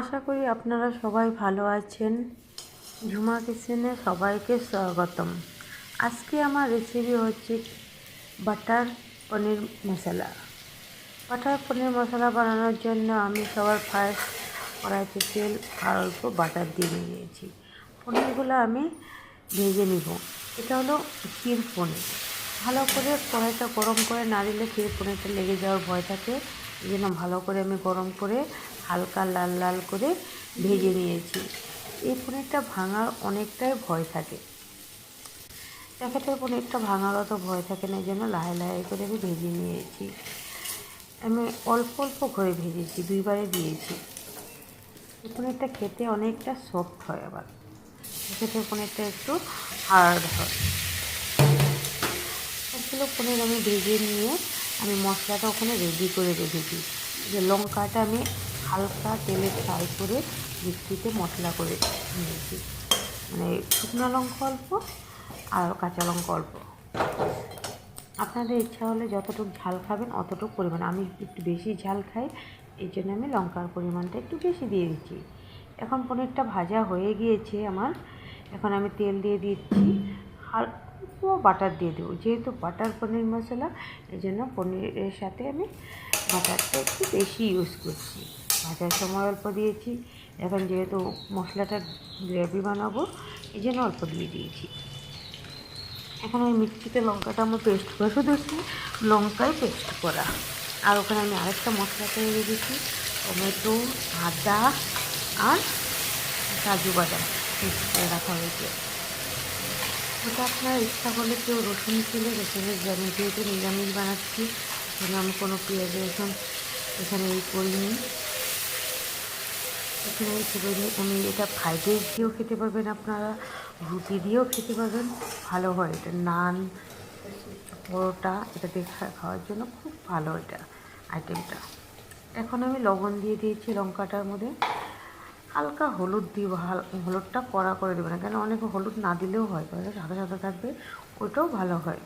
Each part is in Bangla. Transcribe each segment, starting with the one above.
আশা করি আপনারা সবাই ভালো আছেন। ঝুমা কিচেনে সবাইকে স্বাগতম। আজকে আমার রেসিপি হচ্ছে বাটার পনির মশলা। বাটার পনির মশলা বানানোর জন্য আমি সবার ফার্স্ট কড়াইতে তেল আর অল্প বাটার দিয়ে নিয়েছি। পনিরগুলো আমি ভেজে নিব। এটা হলো ক্ষীর পনির। ভালো করে কড়াইটা গরম করে না দিলে ক্ষীর পনিরটা লেগে যাওয়ার ভয় থাকে। জন্য ভালো করে আমি গরম করে হালকা লাল লাল করে ভেজে নিয়েছি। এই পনিরটা ভাঙার অনেকটাই ভয় থাকে। প্যাকেটের পনিরটা ভাঙার অত ভয় থাকে না জন্য লাহে লাহে করে আমি ভেজে নিয়েছি। আমি অল্প অল্প করে ভেজেছি, দুইবারে দিয়েছি। এই পনিরটা খেতে অনেকটা সফট হয় আবার। প্যাকেটের পনিরটা একটু হার্ড হয়। সবগুলো পনির আমি ভেজে নিয়ে আমি মশলাটা ওখানে রেডি করে রেখেছি। যে লঙ্কাটা আমি হালকা তেলে ফ্রাই করে মিক্সিতে মশলা করে নিয়েছি। মানে শুকনো লঙ্কা অল্প আর কাঁচা লঙ্কা অল্প। আপনাদের ইচ্ছা হলে যতটুকু ঝাল খাবেন অতটুকু পরিমাণ। আমি একটু বেশি ঝাল খাই, এই জন্য আমি লঙ্কার পরিমাণটা একটু বেশি দিয়ে দিচ্ছি। এখন পনিরটা ভাজা হয়ে গিয়েছে আমার। এখন আমি তেল দিয়ে দিচ্ছি। আর বাটার দিয়ে দেবো। যেহেতু বাটার পনির মশলা এই জন্য পনিরের সাথে আমি বাটারটা একটু বেশি ইউজ করছি। ভাজার সময় অল্প দিয়েছি, এখন যেহেতু মশলাটা গ্রেভি বানাবো এই জন্য অল্প দিয়ে দিয়েছি। এখন ওই মিক্সিতে লঙ্কাটা আমার পেস্ট করে, শুধু লঙ্কায় পেস্ট করা। আর ওখানে আমি আরেকটা মশলা তৈরি রেখেছি টমেটো, আদা আর কাজু বাদাম পেস্ট করে রাখা হয়েছে। ওটা আপনার ইচ্ছা করলে কেউ রসুন ছিল, রসুনের আমি যেহেতু নিরামিষ বানাচ্ছি, সেজন্য আমি কোনো পেঁয়াজ, রসুন এখানে এই করিনি। এখানে ছোটো আমি এটা ফ্রাইড রাইস দিয়েও খেতে পারবেন আপনারা, রুটি দিয়েও খেতে পারবেন, ভালো হয় এটা নান, পরোটা এটা দিয়ে খাওয়ার জন্য খুব ভালো এটা আইটেমটা। এখন আমি লবণ দিয়ে দিয়েছি লঙ্কাটার মধ্যে। হালকা হলুদ দিব হলুদটা কড়া করে দেবে না, কেন অনেকে হলুদ না দিলেও হয় তাহলে সাদা সাদা থাকবে ওটাও ভালো হয়।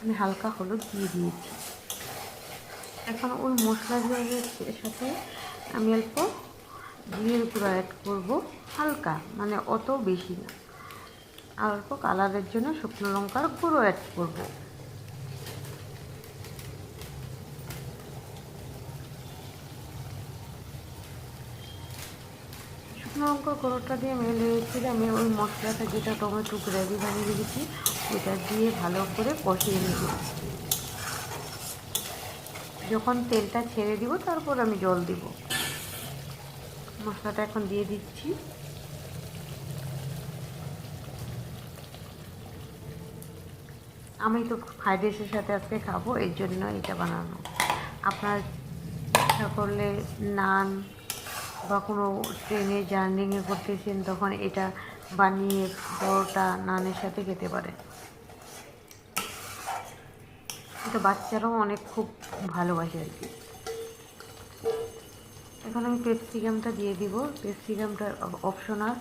আমি হালকা হলুদ দিয়ে দিয়েছি। এখন ওই মশলা দিয়ে সাথে আমি অল্প জিরের গুঁড়ো অ্যাড করব, হালকা মানে অত বেশি না। আর অল্প কালারের জন্য শুকনো লঙ্কার গুঁড়ো অ্যাড করব। লঙ্কা গুঁড়োটা দিয়ে মেলে রেখেছি আমি ওই মশলাটা যেটা টমেটো গ্রেভি বানিয়ে রেখেছি, ওইটা দিয়ে ভালো করে কষিয়ে নেব যখন তেলটা ছেড়ে দিব, তারপর আমি জল দিব। মশলাটা এখন দিয়ে দিচ্ছি। আমি তো ফ্রাইড রাইসের সাথে আজকে খাব, এর জন্য এটা বানানো। আপনার ইচ্ছা করলে নান বা কোনো ট্রেনে জার্নিংয়ে করতেছেন তখন এটা বানিয়ে পরোটা নানের সাথে খেতে পারেন এটা বাচ্চারাও অনেক খুব ভালোবাসে আর কি। এখন আমি পেপসিকামটা দিয়ে দিব। পেপসিকামটা অপশনাল,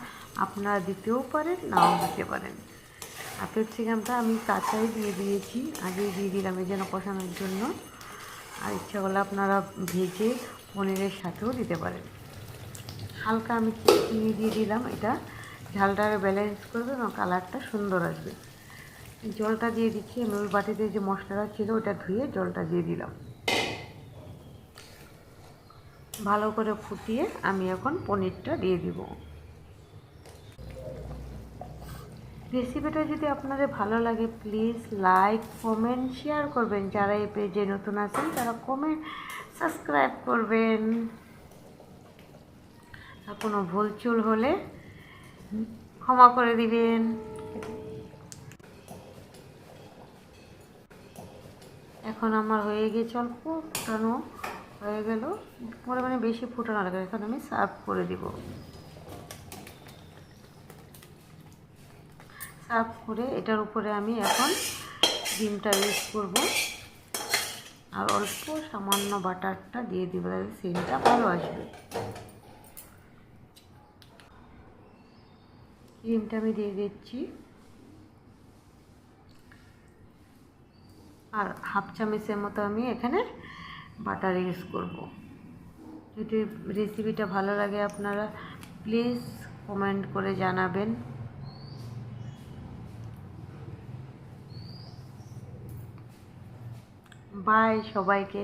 আপনারা দিতেও পারেন, নাও দিতে পারেন। আর পেপসিকামটা আমি কাঁচাই দিয়ে দিয়েছি, আগেই দিয়ে দিলাম, এই যেন কষানোর জন্য। আর ইচ্ছা করলে আপনারা ভেজে পনিরের সাথেও দিতে পারেন। হালকা আমি চিনি দিয়ে দিলাম এটা। ঝালটাকে ব্যালেন্স করবে এবং কালারটা সুন্দর আসবে। জলটা দিয়ে দিচ্ছি, আমি ওই বাটিতে যে মশলাটা ছিল ওটা ধুয়ে জলটা দিয়ে দিলাম। ভালো করে ফুটিয়ে আমি এখন পনিরটা দিয়ে দিব। রেসিপিটা যদি আপনাদের ভালো লাগে প্লিজ লাইক কমেন্ট শেয়ার করবেন। যারা এই পেজে নতুন আছেন, তারা কমেন্ট সাবস্ক্রাইব করবেন। আর কোনো ভুল চুল হলে ক্ষমা করে দিবেন। এখন আমার হয়ে গেছে অল্প ফুটানো, হয়ে গেল। পরে মানে বেশি ফুটানো লাগে এখন আমি সার্ভ করে দিব। সার্ভ করে এটার উপরে আমি এখন ডিমটা ইউজ করব। আর অল্প সামান্য বাটারটা দিয়ে দিব, তাহলে সেন্টটা ভালো আসবে। ক্রিমটা আমি দিয়ে দিচ্ছি। আর হাফ চামচের মতো আমি এখানে বাটার ইউজ করব। যদি রেসিপিটা ভালো লাগে আপনারা প্লিজ কমেন্ট করে জানাবেন। বাই সবাইকে।